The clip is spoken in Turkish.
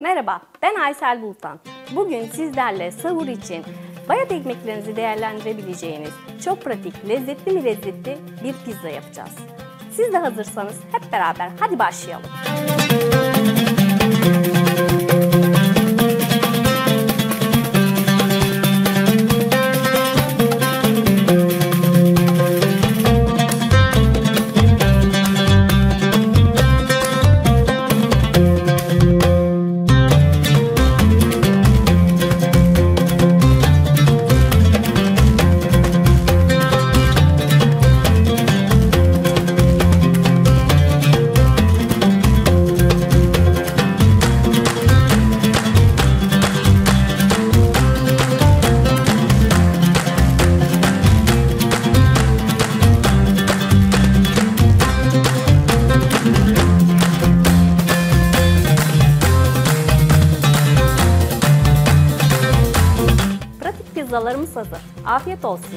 Merhaba, ben Aysel Bultan. Bugün sizlerle sahur için bayat ekmeklerinizi değerlendirebileceğiniz çok pratik, lezzetli mi lezzetli bir pizza yapacağız. Siz de hazırsanız hep beraber hadi başlayalım. pizzalarımız hazır. Afiyet olsun.